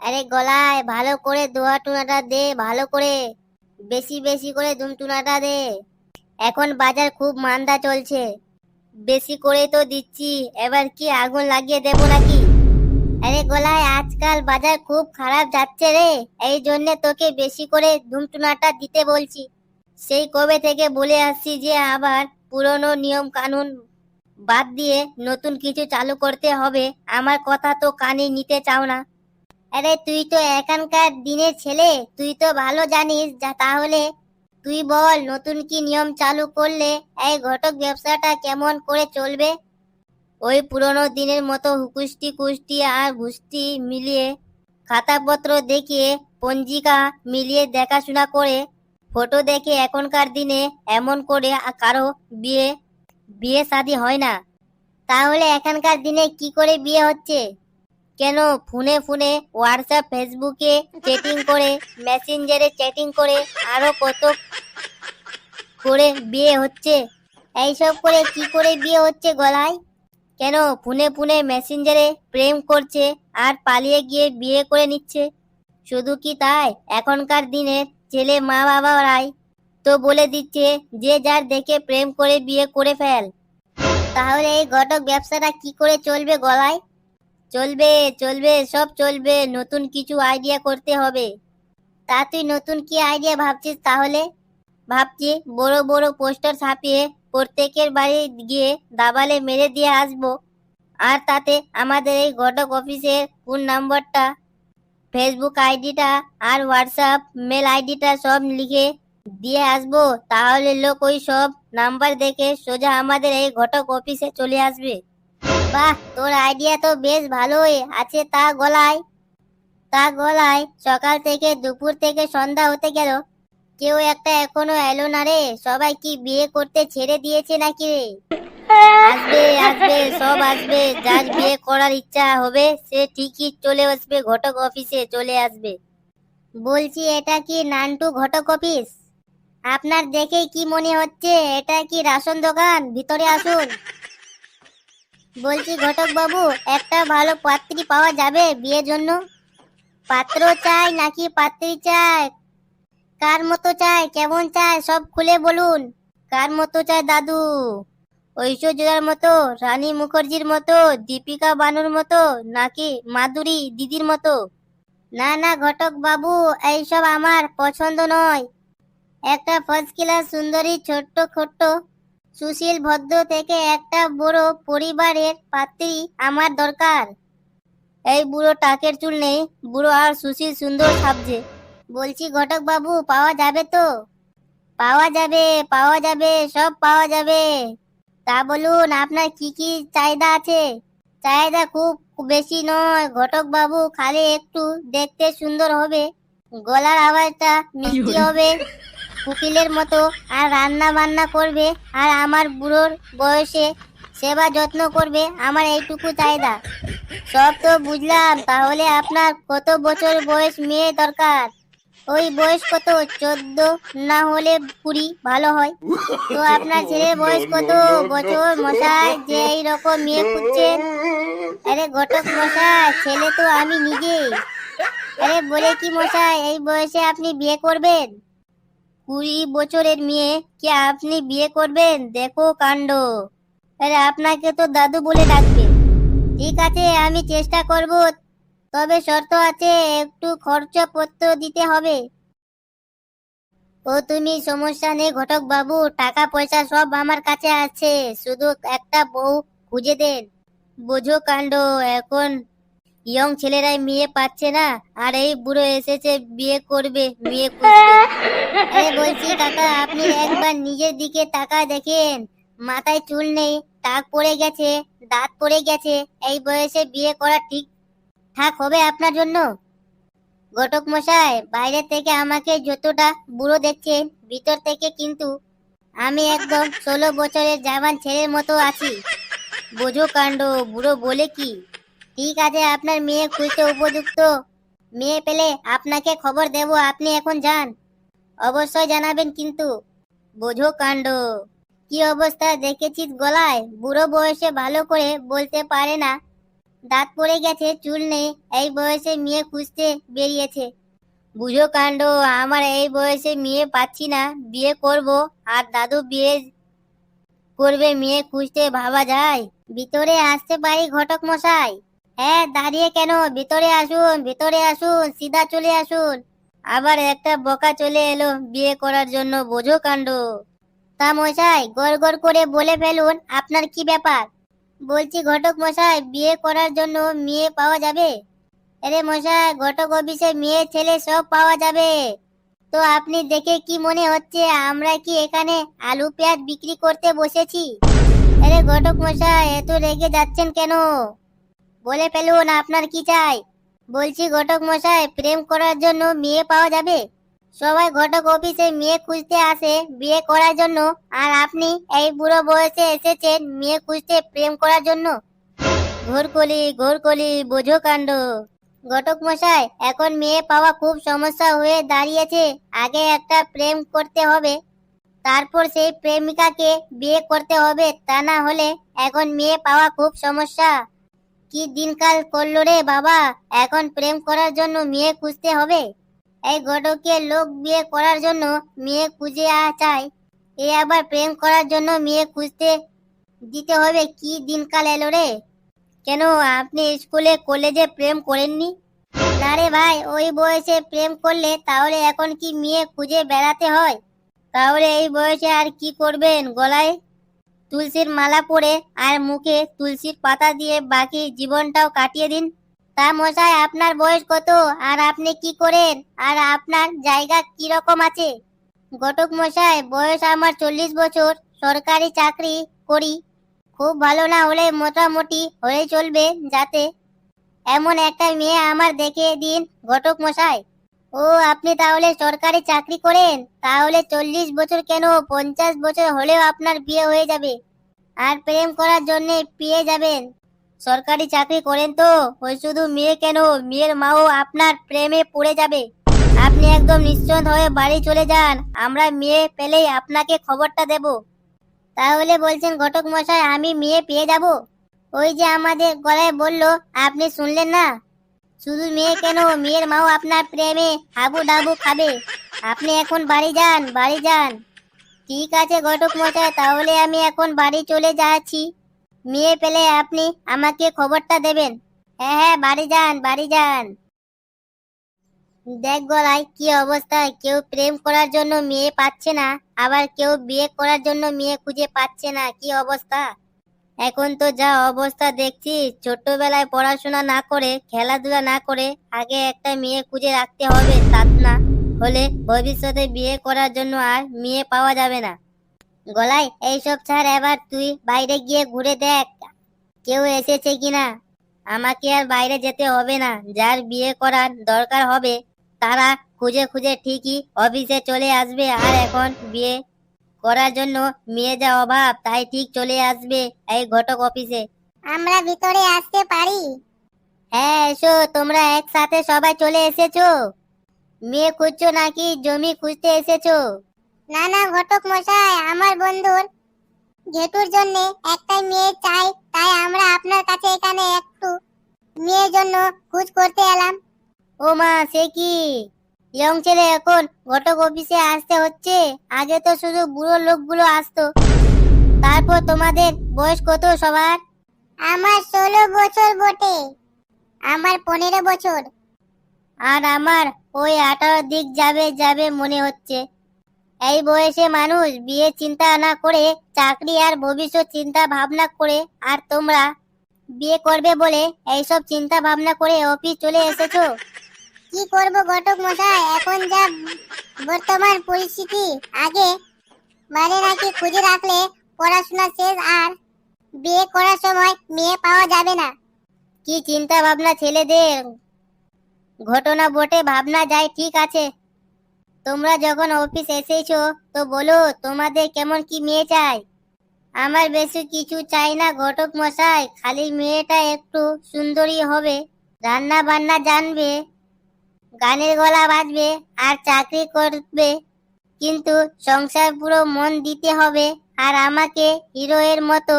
আরে গলায় ভালো করে দোয়া টুনাটা দে, ভালো করে। বেশি বেশি করে দুম টুনাটা দে। এখন বাজার খুব মান্দা চলছে। বেশি করে তো দিচ্ছি, এবার কি আগুন লাগিয়ে দেবো নাকি? আরে গলায় আজকাল বাজার খুব খারাপ যাচ্ছে রে, এই জন্য তোকে বেশি করে ধুমটুনাটা দিতে বলছি। সেই কবে থেকে বলে আসছি যে আবার পুরনো নিয়ম কানুন বাদ দিয়ে নতুন কিছু চালু করতে হবে। আমার কথা তো কানে নিতে চাও না। আরে তুই তো এখানকার দিনের ছেলে, তুই তো ভালো জানিস, যা তাহলে। তুই বল, নতুন কি নিয়ম চালু করলে এই ঘটক ব্যবসাটা কেমন করে চলবে? ওই পুরনো দিনের মতো হুকুষ্টি কুষ্টি আর ঘুষ্টি মিলিয়ে, খাতাপত্র দেখিয়ে, পঞ্জিকা মিলিয়ে দেখাশোনা করে, ফটো দেখে এখনকার দিনে এমন করে কারও বিয়ে বিয়ে শাদী হয় না। তাহলে এখানকার দিনে কি করে বিয়ে হচ্ছে? কেন ফোনে ফোনে হোয়াটসঅ্যাপ ফেসবুকে চ্যাটিং করে মেসেঞ্জারে চ্যাটিং করে, আরও কত করে বিয়ে হচ্ছে? এইসব করে কি করে বিয়ে হচ্ছে গলায়? কেন ফোনে ফোনে মেসেঞ্জারে প্রেম করছে আর পালিয়ে গিয়ে বিয়ে করে নিচ্ছে? শুধু কি তাই? এখনকার দিনের ছেলে মা বাবারাই তো বলে দিচ্ছে, যে যার দেখে প্রেম করে বিয়ে করে ফেল। তাহলে এই ঘটক ব্যবসাটা কি করে চলবে গলায়? চলবে চলবে, সব চলবে, নতুন কিছু আইডিয়া করতে হবে। তা তুই নতুন কি আইডিয়া ভাবছিস তাহলে? ভাবছি বড় বড় পোস্টার ছাপিয়ে প্রত্যেকের বাড়ি গিয়ে দাবালে মেরে দিয়ে আসব। আর তাতে আমাদের এই ঘটক অফিসের ফোন নাম্বারটা ফেসবুক আইডিটা আর হোয়াটসঅ্যাপ মেল আইডিটা সব লিখে দিয়ে আসব। তাহলে লোক ওই সব নাম্বার দেখে সোজা আমাদের এই ঘটক অফিসে চলে আসবে। বাহ, তোর আইডিয়া তো বেশ ভালোই। আছে তা গলায়। তা গলায় সকাল থেকে দুপুর থেকে সন্ধ্যা হতে গেল। কেউ একটা এখনও এলো না রে। সবাই কি বিয়ে করতে ছেড়ে দিয়েছে নাকি রে? আসবে আসবে, সব আসবে। যার বিয়ে করার ইচ্ছা হবে, সে ঠিকই চলে আসবে, ঘটক অফিসে চলে আসবে। বলছি, এটা কি নান্টু ঘটক অফিস আপনার দেখেই কি মনে হচ্ছে? এটা কি রাশন দোকান? ভিতরে আসুন। বলছি ঘটক বাবু একটা ভালো পাত্রী পাওয়া যাবে বিয়ের জন্য? পাত্র চাই নাকি পাত্রী চাই? কার মতো চাই? কেমন চাই? সব খুলে বলুন। কার মতো চাই, দাদু? ঐশ্বর্যার মতো, রানী মুখার্জির মতো, দীপিকা বানুর মতো, নাকি মাধুরী দিদির মতো? না না ঘটক বাবু এইসব আমার পছন্দ নয়। একটা ফার্স্ট ক্লাস সুন্দরী, ছোট্ট ছোট্ট সুশীল ভদ্র থেকে একটা বড় পরিবারের পাত্রী আমার দরকার। এই বুড়ো টাকের চুল নেই বুড়ো আর সুশীল সুন্দর সাবজে বলছি ঘটক বাবু পাওয়া যাবে তো? পাওয়া যাবে পাওয়া যাবে সব পাওয়া যাবে। তা বলুন আপনার কি কি চাহিদা আছে? চাহিদা খুব বেশি নয় ঘটক বাবু খালি একটু দেখতে সুন্দর হবে। গলার আওয়াজটা মিষ্টি হবে। কুকিলের মতো আর রান্না বান্না করবে আর আমার বুড়োর বয়সে সেবা যত্ন করবে, আমার এইটুকু চাহিদা। সব তো বুঝলাম, তাহলে আপনার কত বছর বয়স মেয়ে দরকার? ওই বয়স কত? চোদ্দ না হলে কুড়ি, ভালো হয়। তো আপনার ছেলের বয়স কত? বছর মশাই, যে এই রকম মেয়ে খুঁজছেন আরে ঘটক মশাই, ছেলে তো আমি নিজেই। আরে বলে কি মশাই, এই বয়সে আপনি বিয়ে করবেন? কুড়ি বছরের মেয়ে, কি আপনি বিয়ে করবেন? দেখো কাণ্ড। আরে, আপনাকে তো দাদু বলে ডাকবে। ঠিক আছে, আমি চেষ্টা করব। তবে শর্ত আছে, একটু খরচপত্র দিতে হবে। ও, তুমি সমস্যা নেই, ঘটক বাবু। টাকা পয়সা সব আমার কাছে আছে। শুধু একটা বউ খুঁজে দেন। বোঝো কাণ্ড, এখন ইয়ং ছেলেরাই মেয়ে পাচ্ছে না, আর এই বুড়ো এসেছে বিয়ে করবে খুঁজবে আরে বলছি কাকা, আপনি একবার নিজের দিকে তাকা দেখেন। মাথায় চুল নেই টাক পড়ে গেছে, দাঁত পড়ে গেছে, এই বয়সে বিয়ে করা ঠিক। ঠাক হবে আপনার জন্য। ঘটক মশাই, বাইরে থেকে আমাকে যতটা বুড়ো দেখছেন, ভিতর থেকে কিন্তু আমি একদম ষোলো বছরের জামান ছেলের মতো আছি। বোঝো কাণ্ড, বুড়ো বলে কি? ঠিক আছে, আপনার মেয়ে খুঁজতে উপযুক্ত। মেয়ে পেলে আপনাকে খবর দেব, আপনি এখন যান। অবশ্যই জানাবেন কিন্তু। বোঝো কাণ্ড। কি অবস্থা দেখেছিস গলায়? বুড়ো বয়সে ভালো করে বলতে পারে না। দাঁত পড়ে গেছে, চুল নেই, এই বয়সে মেয়ে খুঁজতে বেরিয়েছে। বুঝো কাণ্ড, আমার এই বয়সে মেয়ে পাচ্ছি না, বিয়ে করব, আর দাদু বিয়ে করবে, মেয়ে খুঁজতে ভাবা যায়। ভিতরে আসতে পারি ঘটক মশাই? হ্যাঁ দাঁড়িয়ে কেন? ভিতরে আসুন ভিতরে আসুন, সিধা চলে আসুন। আবার একটা বোকা চলে এলো বিয়ে করার জন্য, বোঝো কাণ্ড। তা মশাই, গড় গড় করে বলে ফেলুন, আপনার কি ব্যাপার? বলছি, ঘটক মশাই, বিয়ে করার জন্য মেয়ে পাওয়া যাবে? আরে মশাই, ঘটক অফিসে মেয়ে, ছেলে সব পাওয়া যাবে। তো আপনি দেখে কি মনে হচ্ছে, আমরা কি এখানে আলু পেঁয়াজ বিক্রি করতে বসেছি? আরে ঘটক মশাই, এত রেগে যাচ্ছেন কেন? বলে ফেলুন, আপনার কি চাই? বলছি, ঘটক মশাই, প্রেম করার জন্য মেয়ে পাওয়া যাবে? সবাই ঘটক অফিসে মেয়ে খুঁজতে আসে, বিয়ে করার জন্য। আর আপনি এই বুড়ো বয়সে এসেছেন মেয়ে খুঁজতে প্রেম করার জন্য? ঘোরকলি ঘোরকলি, বোঝো কাণ্ড। ঘটক মশাই, এখন মেয়ে পাওয়া খুব সমস্যা হয়ে দাঁড়িয়েছে। আগে একটা প্রেম করতে হবে, তারপর সেই প্রেমিকাকে বিয়ে করতে হবে। তা না হলে এখন মেয়ে পাওয়া খুব সমস্যা। কি দিনকাল করল রে বাবা? এখন প্রেম করার জন্য মেয়ে খুঁজতে হবে? এই ঘটকে লোক বিয়ে করার জন্য মেয়ে খুঁজে চায়। এ আবার প্রেম করার জন্য মেয়ে খুঁজতে দিতে হবে। কি দিনকাল এলো রে? কেন আপনি স্কুলে, কলেজে প্রেম করেননি? না রে ভাই, ওই বয়সে প্রেম করলে তাহলে এখন কি মেয়ে খুঁজে বেড়াতে হয়? তাহলে এই বয়সে আর কি করবেন গলায়? তুলসীর মালা পরে আর মুখে তুলসীর পাতা দিয়ে বাকি জীবনটাও কাটিয়ে দিন। তা মশাই, আপনার বয়স কত? আর আপনি কি করেন? আর আপনার জায়গা কি রকম আছে? ঘটক মশাই, বয়স আমার চল্লিশ বছর। সরকারি চাকরি করি। খুব ভালো না হলে মোটামুটি হয়ে চলবে যাতে। এমন একটা মেয়ে আমার দেখে দিন ঘটক মশাই। ও, আপনি তাহলে সরকারি চাকরি করেন, তাহলে চল্লিশ বছর কেন? পঞ্চাশ বছর হলেও আপনার বিয়ে হয়ে যাবে। আর প্রেম করার জন্যে পেয়ে যাবেন। সরকারি চাকরি করেন তো, ওই শুধু মেয়ে কেন? মেয়ের মাও আপনার প্রেমে পড়ে যাবে। আপনি একদম নিশ্চিন্ত হয়ে বাড়ি চলে যান, আমরা মেয়ে পেলেই আপনাকে খবরটা দেব। তাহলে বলছেন ঘটক মশাই, আমি মেয়ে পেয়ে যাব? ওই যে আমাদের গলায় বলল, আপনি শুনলেন না? শুধু মেয়ে কেন? মেয়ের মাও আপনার প্রেমে হাবু ডাবু খাবে। আপনি এখন বাড়ি যান বাড়ি যান। ঠিক আছে ঘটক মশাই, তাহলে আমি এখন বাড়ি চলে যাচ্ছি। মেয়ে পেলে আপনি আমাকে খবরটা দেবেন। হ্যাঁ হ্যাঁ বাড়ি যান বাড়ি যান। দেখ গলায় কি অবস্থা, কেউ প্রেম করার জন্য মেয়ে পাচ্ছে না, আবার কেউ বিয়ে করার জন্য মেয়ে খুঁজে পাচ্ছে না, কি অবস্থা? এখন তো যা অবস্থা দেখছি, ছোট্টবেলায় পড়াশোনা না করে, খেলাধুলা না করে, আগে একটা মেয়ে খুঁজে রাখতে হবে, তা না হলে ভবিষ্যতে বিয়ে করার জন্য আর মেয়ে পাওয়া যাবে না। গলায়, এইসব ছাড় এবার তুই বাইরে গিয়ে ঘুরে দেখ, কেউ এসেছে কিনা আমাকে আর বাইরে যেতে হবে না, যার বিয়ে করার দরকার হবে, তারা খুঁজে খুঁজে ঠিকই অফিসে চলে আসবে, আর এখন বিয়ে করার জন্য মেয়ে যা অভাব তাই ঠিক চলে আসবে এই ঘটক অফিসে। আমরা ভিতরে আসতে পারি। হ্যাঁ এসো তোমরা একসাথে সবাই চলে এসেছ। মেয়ে খুঁজছো নাকি জমি খুঁজতে এসেছ? না না ঘটক মশাই আমার বন্ধুর ঘেটুর জন্য একটা মেয়ে চাই তাই আমরা আপনার কাছে এখানে একটু মেয়ের জন্য খোঁজ করতে এলাম। ও মা সে কি? ইয়ং ছেলে এখন ঘটক অফিসে আসতে হচ্ছে। আগে তো শুধু বুড়ো লোকগুলো আসতো। তারপর তোমাদের বয়স কত সবার? আমার ষোলো বছর বটে। আমার পনেরো বছর। আর আমার ওই আঠারো দিক যাবে যাবে মনে হচ্ছে। এই বয়সে মানুষ বিয়ে চিন্তা না করে চাকরি আর ভবিষ্যৎ চিন্তা ভাবনা করে। আর তোমরা বিয়ে করবে বলে এইসব চিন্তা ভাবনা করে অফিস চলে এসেছ? কি করব ঘটক মশাই? এখন যা বর্তমান পরিস্থিতি, আগে মানে নাকি খুঁজে রাখলে পড়াশোনা শেষ আর বিয়ে করার সময় মেয়ে পাওয়া যাবে না। কি চিন্তা ভাবনা ছেলেদের? ঘটনা বটে, ভাবনা যায়, ঠিক আছে। তোমরা যখন অফিস এসেছ, তো বলো তোমাদের কেমন কি মেয়ে চাই? আমার বেশি কিছু চাই না ঘটক মশাই, খালি মেয়েটা একটু সুন্দরী হবে রান্না বান্না জানবে। গানের গলা বাজবে আর চাকরি করবে। কিন্তু সংসার পুরো মন দিতে হবে আর আমাকে হিরোয়ের মতো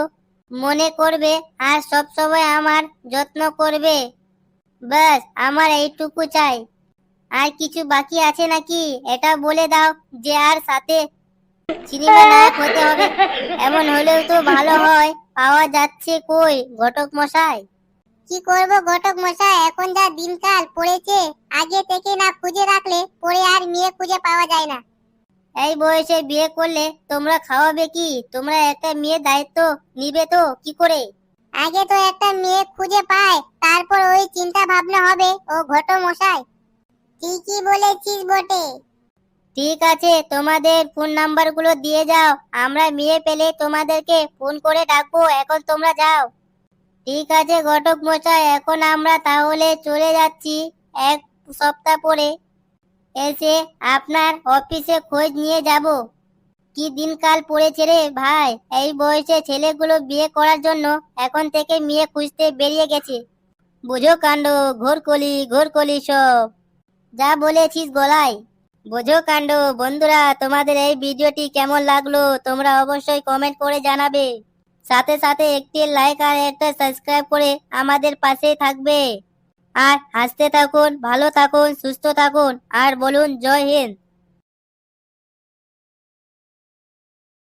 মনে করবে আর সব সময় আমার যত্ন করবে। ব্যাস, আমার এইটুকু চাই। আর কিছু বাকি আছে নাকি? এটা বলে দাও যে আর সাথে সিনেমা নায়ক হতে হবে। এমন হলেও তো ভালো হয়। পাওয়া যাচ্ছে কই, ঘটক মশাই? কি করব ঘটক মশাই? এখন যা দিনকাল পড়েছে আগে থেকে না খুঁজে রাখলে পরে আর মেয়ে খুঁজে পাওয়া যায় না। এই বয়সে বিয়ে করলে তোমরা খাওয়াবে কি? তোমরা একটা মেয়ের দায়িত্ব নিবে তো কি করে? আগে তো একটা মেয়ে খুঁজে পায় তারপর ওই চিন্তা ভাবনা হবে ও ঘট মশাই। ঠিকই বলেছিস বটে। ঠিক আছে তোমাদের ফোন নাম্বারগুলো দিয়ে যাও। আমরা মেয়ে পেলে তোমাদেরকে ফোন করে ডাকবো এখন তোমরা যাও। ঠিক আছে, ঘটক মশাই, এখন আমরা তাহলে চলে যাচ্ছি এক সপ্তাহ পরে। এসে আপনার অফিসে খোঁজ নিয়ে যাব। কি দিনকাল পড়েছে রে ভাই? এই বয়সে ছেলেগুলো বিয়ে করার জন্য এখন থেকে মেয়ে খুঁজতে বেরিয়ে গেছে। বুঝো কাণ্ড, ঘোরকলি ঘোরকলি সব। যা বলেছিস গলায়। বোঝো কাণ্ড, বন্ধুরা, তোমাদের এই ভিডিওটি কেমন লাগল তোমরা অবশ্যই কমেন্ট করে জানাবে। সাথে সাথে একটি লাইক আর একটা সাবস্ক্রাইব করে আমাদের পাশেই থাকবে। আর হাসতে থাকুন, ভালো থাকুন, সুস্থ থাকুন, আর বলুন জয় হিন্দ।